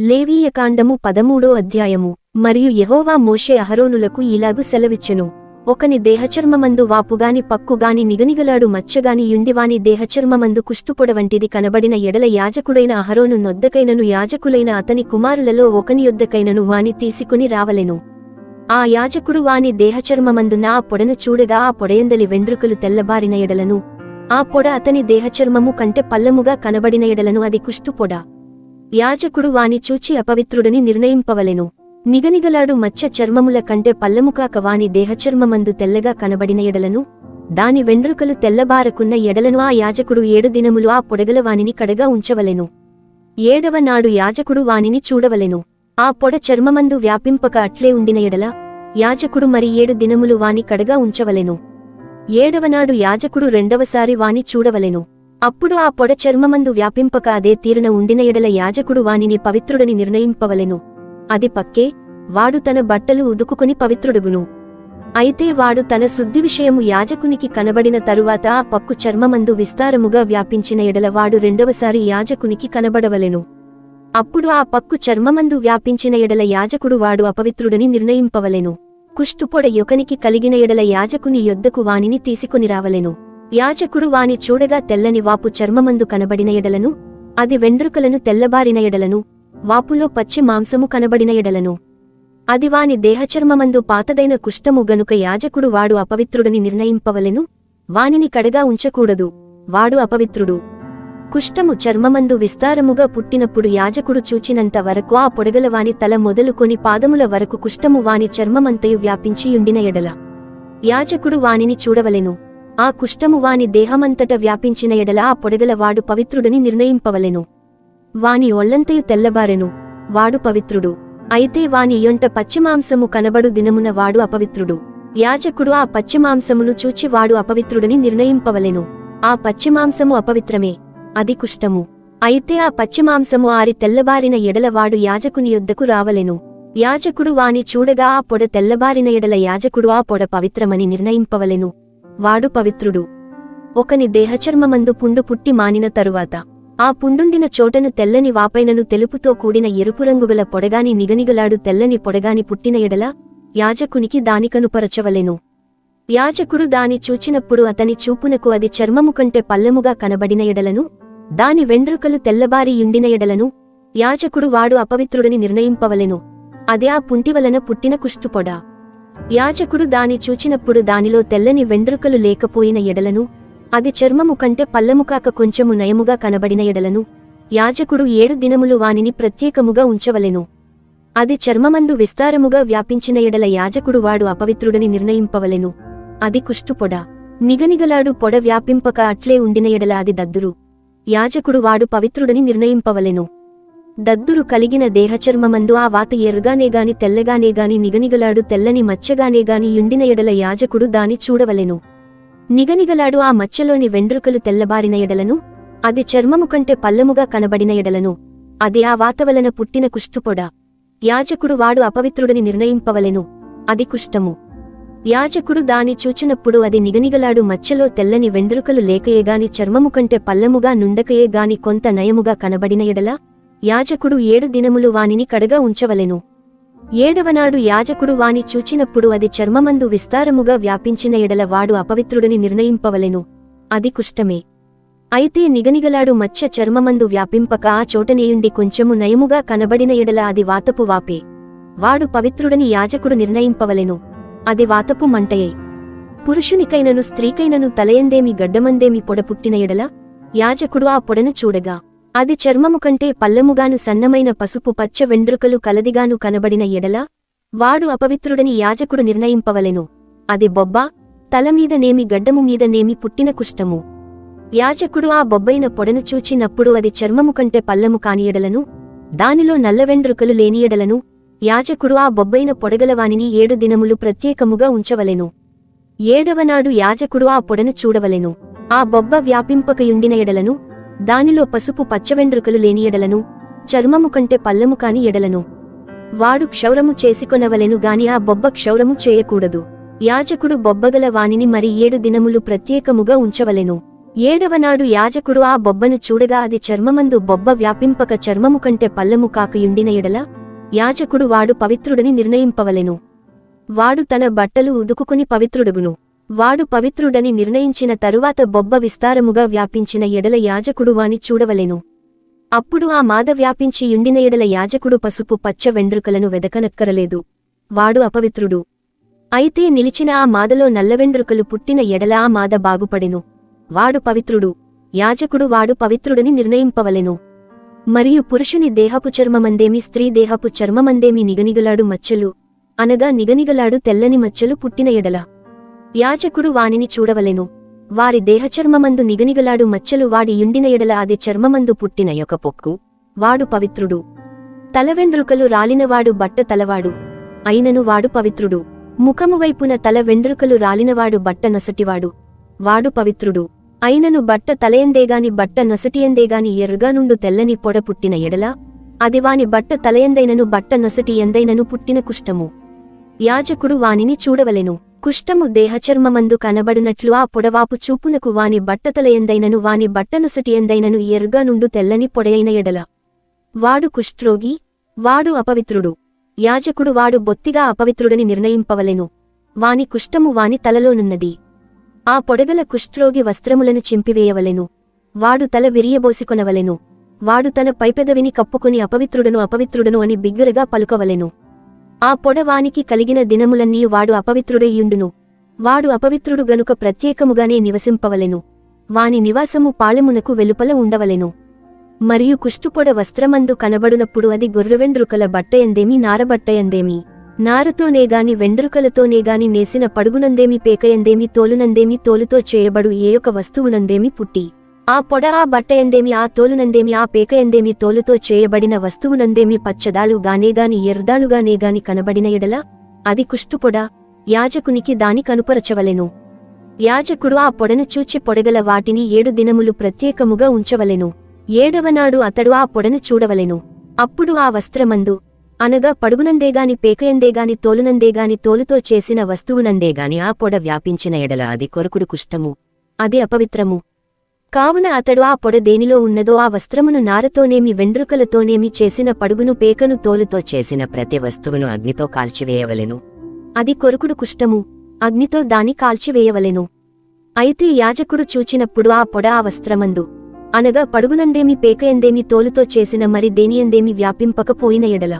లేవీయకాండము పదమూడో అధ్యాయము. మరియు యహోవా మోషే అహరోనులకు ఇలాగు సెలవిచ్చెను. ఒకని దేహచర్మమందు వాపుగాని పక్కుగాని నిగనిగలాడు మచ్చగాని యుండివాని దేహచర్మమందు కుష్టుపొడ వంటిది కనబడిన ఎడల యాజకుడైన అహరోను నొద్దకైనను యాజకులైన అతని కుమారులలో ఒకని యొద్దకైనను వాని తీసుకుని రావలెను. ఆ యాజకుడు వాని దేహచర్మమందున ఆ పొడను చూడగా ఆ పొడయందలి వెండ్రుకలు తెల్లబారిన ఎడలను. ఆ పొడ అతని దేహచర్మము కంటే పల్లముగా కనబడిన ఎడలను అది కుష్టుపొడ. యాజకుడు వాని చూచి అపవిత్రుడని నిర్ణయింపవలెను. నిగనిగలాడు మచ్చ చర్మముల కంటే పల్లముకాక వాని దేహచర్మమందు తెల్లగా కనబడిన ఎడలను దాని వెండ్రుకలు తెల్లబారకున్న ఎడలను ఆ యాజకుడు ఏడు దినములు ఆ పొడగల వానిని కడగా ఉంచవలెను. ఏడవ నాడు యాజకుడు వానిని చూడవలెను. ఆ పొడ చర్మమందు వ్యాపింపక అట్లే ఉండిన ఎడల యాజకుడు మరి ఏడు దినములు వాని కడగా ఉంచవలెను. ఏడవనాడు యాజకుడు రెండవసారి వాని చూడవలెను. అప్పుడు ఆ పొడ చర్మమందు వ్యాపింపక అదే తీరున ఉండిన ఎడల యాజకుడు వానిని పవిత్రుడని నిర్ణయింపవలెను. అది పక్కే వాడు తన బట్టలు ఉదుకుకుని పవిత్రుడుగును. అయితే వాడు తన శుద్ధి విషయము యాజకునికి కనబడిన తరువాత ఆ పక్కు చర్మమందు విస్తారముగా వ్యాపించిన ఎడల వాడు రెండవసారి యాజకునికి కనబడవలెను. అప్పుడు ఆ పక్కు చర్మమందు వ్యాపించిన ఎడల యాజకుడు వాడు అపవిత్రుడని నిర్ణయింపవలెను. కుష్టుపొడ యొకనికి కలిగిన ఎడల యాజకుని యొద్దకు వానిని తీసుకొని రావలెను. యాజకుడు వాని చూడగా తెల్లని వాపు చర్మమందు కనబడిన ఎడలను అది వెండ్రుకలను తెల్లబారిన ఎడలను వాపులో పచ్చి మాంసము కనబడిన ఎడలను. అది వాని దేహచర్మమందు పాతదైన కుష్టము గనుక యాజకుడు వాడు అపవిత్రుడని నిర్ణయింపవలెను వానిని కడగా ఉంచకూడదు వాడు అపవిత్రుడు. కుష్టము చర్మమందు విస్తారముగా పుట్టినప్పుడు యాజకుడు చూచినంత వరకు ఆ పొడగల వాని తల మొదలుకొని పాదముల వరకు కుష్టము వాని చర్మమంతయు వ్యాపించియుండిన ఎడల. యాజకుడు వానిని చూడవలెను. ఆ కుష్టము వాని దేహమంతట వ్యాపించిన ఎడల ఆ పొడగల వాడు పవిత్రుడని నిర్ణయింపవలెను. వాని ఒళ్ళంతయు తెల్లబారెను వాడు పవిత్రుడు. అయితే వాని యొంట పచ్చిమాంసము కనబడు దినమున వాడు అపవిత్రుడు. యాజకుడు ఆ పచ్చిమాంసమును చూచి వాడు అపవిత్రుడని నిర్ణయింపవలెను. ఆ పచ్చిమాంసము అపవిత్రమే అది కుష్టము అయితే ఆ పచ్చిమాంసము ఆరి తెల్లబారిన ఎడల వాడు యాజకుని యొద్దకు రావలెను. యాజకుడు వాని చూడగా ఆ పొడ తెల్లబారిన ఎడల యాజకుడు ఆ పొడ పవిత్రమని నిర్ణయింపవలెను. వాడు పవిత్రుడు. ఒకని దేహచర్మమందు పుండు పుట్టి మానిన తరువాత ఆ పుండుండిన చోటను తెల్లని వాపైనను తెలుపుతో కూడిన ఎరుపు రంగుగల పొడగాని నిగనిగలాడు తెల్లని పొడగాని పుట్టిన ఎడల యాజకునికి దానికనుపరచవలెను యాజకుడు దాని చూచినప్పుడు అతని చూపునకు అది చర్మము కంటే పల్లెముగా కనబడిన ఎడలను దాని వెండ్రుకలు తెల్లబారి యుండిన ఎడలను యాజకుడు వాడు అపవిత్రుడని నిర్ణయింపవలెను. అదే ఆ పుంటి వలన పుట్టిన కుష్టుపొడ. యాజకుడు దాని చూచినప్పుడు దానిలో తెల్లని వెండ్రుకలు లేకపోయిన ఎడలను అది చర్మము కంటే పల్లముకాక కొంచెము నయముగా కనబడిన ఎడలను యాజకుడు ఏడు దినములు వానిని ప్రత్యేకముగా ఉంచవలెను. అది చర్మమందు విస్తారముగా వ్యాపించిన ఎడల యాజకుడు వాడు అపవిత్రుడని నిర్ణయింపవలెను. అది కుష్టుపొడ నిగనిగలాడు పొడ వ్యాపింపక అట్లే ఉండిన ఎడల అది దద్దురు. యాజకుడు వాడు పవిత్రుడని నిర్ణయింపవలెను. దద్దురు కలిగిన దేహచర్మమందు ఆ వాత ఎరుగానేగాని తెల్లగానేగాని నిగనిగలాడు తెల్లని మచ్చగానేగాని యుండిన ఎడల యాజకుడు దాని చూడవలెను. నిగనిగలాడు ఆ మచ్చలోని వెండ్రుకలు తెల్లబారిన ఎడలను అది చర్మము కంటే పల్లముగా కనబడిన ఎడలను అది ఆ వాత వలన పుట్టిన కుష్టుపొడ. యాజకుడు వాడు అపవిత్రుడని నిర్ణయింపవలెను అది కుష్టము. యాజకుడు దాని చూచినప్పుడు అది నిగనిగలాడు మచ్చలో తెల్లని వెండ్రుకలు లేకయేగాని చర్మము కంటే పల్లముగా నుండకయే గాని కొంత నయముగా కనబడిన ఎడలా యాజకుడు ఏడు దినములు వానిని కడగా ఉంచవలెను. ఏడవనాడు యాజకుడు వాని చూచినప్పుడు అది చర్మమందు విస్తారముగా వ్యాపించిన ఎడల వాడు అపవిత్రుడని నిర్ణయింపవలెను. అది కుష్టమే అయితే నిగనిగలాడు మచ్చ చర్మమందు వ్యాపింపక ఆ చోటనేయుండి కొంచెము నయముగా కనబడిన ఎడల అది వాతపు వాపే. వాడు పవిత్రుడని యాజకుడు నిర్ణయింపవలెను. అది వాతపు మంటయే. పురుషునికైనను స్త్రీకైనను తలయందేమి గడ్డమందేమి పొడ పుట్టిన ఎడల యాజకుడు ఆ పొడను చూడగా అది చర్మము కంటే పల్లముగాను సన్నమైన పసుపు పచ్చ వెండ్రుకలు కలదిగాను కనబడిన ఎడల వాడు అపవిత్రుడని యాజకుడు నిర్ణయింపవలెను. అది బొబ్బ తలమీదనేమి గడ్డము మీదనేమి పుట్టిన కుష్టము యాజకుడు ఆ బొబ్బైన పొడను చూచినప్పుడు అది చర్మము కంటే పల్లము కాని ఎడలను దానిలో నల్లవెండ్రుకలు లేనియడలను యాజకుడు ఆ బొబ్బైన పొడగలవానిని ఏడు దినములు ప్రత్యేకముగా ఉంచవలెను. ఏడవనాడు యాజకుడు ఆ పొడను చూడవలెను. ఆ బొబ్బ వ్యాపింపకయుండిన ఎడలను దానిలో పసుపు పచ్చవెండ్రుకలు లేని ఎడలను చర్మము కంటే పల్లము కాని ఎడలను. వాడు క్షౌరము చేసుకొనవలెను గాని ఆ బొబ్బ క్షౌరము చేయకూడదు. యాజకుడు బొబ్బగల వానిని మరి ఏడు దినములు ప్రత్యేకముగా ఉంచవలెను. ఏడవనాడు యాజకుడు ఆ బొబ్బను చూడగా అది చర్మమందు బొబ్బ వ్యాపింపక చర్మము కంటే పల్లము కాకయుండిన ఎడల యాజకుడు వాడు పవిత్రుడని నిర్ణయింపవలెను. వాడు తన బట్టలు ఉదుకుకుని పవిత్రుడుగును. వాడు పవిత్రుడని నిర్ణయించిన తరువాత బొబ్బ విస్తారముగా వ్యాపించిన ఎడల యాజకుడు వాని చూడవలెను. అప్పుడు ఆ మాద వ్యాపించి యుండిన ఎడల యాజకుడు పసుపు పచ్చ వెండ్రుకలను వెదకనక్కరలేదు. వాడు అపవిత్రుడు. అయితే నిలిచిన ఆ మాదలో నల్లవెండ్రుకలు పుట్టిన ఎడల ఆ మాద బాగుపడెను. వాడు పవిత్రుడు. యాజకుడు వాడు పవిత్రుడని నిర్ణయింపవలెను. మరియు పురుషుని దేహపు చర్మమందేమి స్త్రీ దేహపు చర్మమందేమి నిగనిగలాడు మచ్చలు. అనగా నిగనిగలాడు తెల్లని మచ్చలు పుట్టిన ఎడల. యాజకుడు వానిని చూడవలెను. వారి దేహచర్మమందు నిగనిగలాడు మచ్చలు వాడి యుండిన ఎడల అది చర్మమందు పుట్టిన యొక్క పొక్కు. వాడు పవిత్రుడు. తలవెండ్రుకలు రాలినవాడు బట్ట తలవాడు. అయినను వాడు పవిత్రుడు. ముఖము వైపున తల వెండ్రుకలు రాలినవాడు బట్ట నొసటివాడు. వాడు పవిత్రుడు. అయినను బట్ట తలయందేగాని బట్ట నొసటియందేగాని ఎర్రగానుండు తెల్లని పొడ పుట్టిన ఎడల అది వాని బట్ట తలయందైనను బట్ట నొసటి ఎందైనను పుట్టిన కుష్టము యాజకుడు వానిని చూడవలెను. కుష్టము దేహచర్మమందు కనబడునట్లు ఆ పొడవాపు చూపునకు వాని బట్టతలయందైనను వాని బట్టనుసటి ఎందైనను ఎరుగా నుండు తెల్లని పొడయైన ఎడల. వాడు కుష్ట్రోగి వాడు అపవిత్రుడు. యాజకుడు వాడు బొత్తిగా అపవిత్రుడని నిర్ణయింపవలెను. వాని కుష్టము వాని తలలోనున్నది ఆ పొడగల కుష్ట్రోగి వస్త్రములను చింపివేయవలెను. వాడు తల విరియబోసికొనవలెను. వాడు తన పైపెదవిని కప్పుకుని అపవిత్రుడను అపవిత్రుడను అని బిగ్గరగా పలుకవలెను. ఆ పొడవానికి కలిగిన దినములన్నీ వాడు అపవిత్రుడయ్యుండును. వాడు అపవిత్రుడు గనుక ప్రత్యేకముగానే నివసింపవలెను. వాని నివాసము పాళెమునకు వెలుపల ఉండవలెను. మరియు కుష్టుపొడ వస్త్రమందు కనబడునప్పుడు అది గొర్రెవెండ్రుకల బట్టయందేమి నారబట్టయందేమి నారతోనేగాని వెండ్రుకలతోనేగాని నేసిన పడుగునందేమి పేకయందేమి తోలునందేమి తోలుతో చేయబడు ఏ ఒక వస్తువునందేమి పుట్టి ఆ పొడ ఆ బట్ట ఎందేమి ఆ తోలునందేమి ఆ పేకయందేమి తోలుతో చేయబడిన వస్తువునందేమి పచ్చదాలు గానేగాని ఎర్దాలుగానేగాని కనబడిన ఎడల? అది కుష్టుపొడ యాజకునికి దాని కనుపరచవలెను. యాజకుడు ఆ పొడను చూచి పొడగల వాటిని ఏడు దినములు ప్రత్యేకముగా ఉంచవలెను. ఏడవనాడు అతడు ఆ పొడను చూడవలెను. అప్పుడు ఆ వస్త్రమందు అనగా పడుగునందేగాని పేకయందేగాని తోలునందేగాని తోలుతో చేసిన వస్తువునందేగాని ఆ పొడ వ్యాపించిన ఎడల అది కొరకుడు కుష్టము. అది అపవిత్రము. కావున అతడు ఆ పొడ దేనిలో ఉన్నదో ఆ వస్త్రమును నారతోనేమి వెండ్రుకలతోనేమి చేసిన పడుగును పేకను తోలుతో చేసిన ప్రతి వస్తువును అగ్నితో కాల్చివేయవలెను. అది కొరుకుడు కుష్టము అగ్నితో దాని కాల్చివేయవలెను. అయితే యాజకుడు చూచినప్పుడు ఆ పొడ ఆ వస్త్రమందు. అనగా పడుగునందేమి పేకయందేమి తోలుతో చేసిన మరి దేనియందేమి వ్యాపింపకపోయిన ఎడల.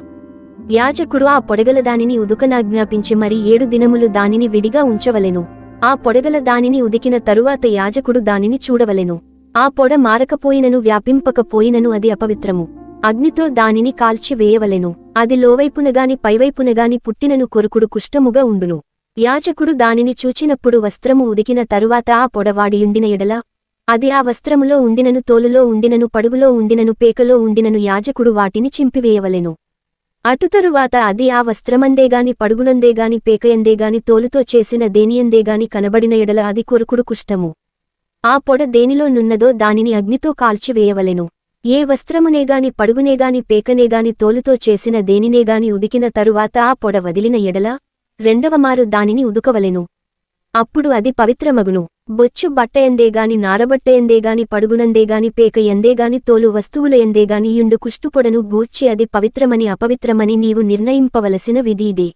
యాజకుడు ఆ పొడగల దానిని ఉదుకనాజ్ఞాపించి మరి ఏడు దినములు దానిని విడిగా ఉంచవలెను. ఆ పొడగల దానిని ఉదికిన తరువాత యాజకుడు దానిని చూడవలెను. ఆ పొడ మారకపోయినను వ్యాపింపకపోయినను అది అపవిత్రము. అగ్నితో దానిని కాల్చి వేయవలెను. అది లోవైపునగాని పైవైపునగాని పుట్టినను కొరుకుడు కుష్టముగా ఉండును. యాజకుడు దానిని చూచినప్పుడు వస్త్రము ఉదికిన తరువాత ఆ పొడవాడియుండిన ఎడల? అది ఆ వస్త్రములో ఉండినను తోలులో ఉండినను పడుగులో ఉండినను పేకలో ఉండినను యాజకుడు వాటిని చింపివేయవలెను. అటుతరువాత అది ఆ వస్త్రమందేగాని పడుగునందేగాని పేకయందేగాని తోలుతో చేసిన దేనియందేగాని కనబడిన ఎడల అది కొరుకుడు కుష్టము ఆ పొడ దేనిలో నున్నదో దానిని అగ్నితో కాల్చివేయవలెను. ఏ వస్త్రమునేగాని పడుగునేగాని పేకనేగాని తోలుతో చేసిన దేనినేగాని ఉదికిన తరువాత ఆ పొడ వదిలిన ఎడల రెండవమారు దానిని ఉదుకవలెను. అప్పుడు అది పవిత్రమగును. బొచ్చు బట్టయందేగాని నారబట్టయందేగాని పడుగునందేగాని పేక ఎందేగాని తోలు వస్తువుల ఎందేగాని యుండు కుష్టుపొడను గూర్చి అది పవిత్రమని అపవిత్రమని నీవు నిర్ణయింపవలసిన విధి ఇదే.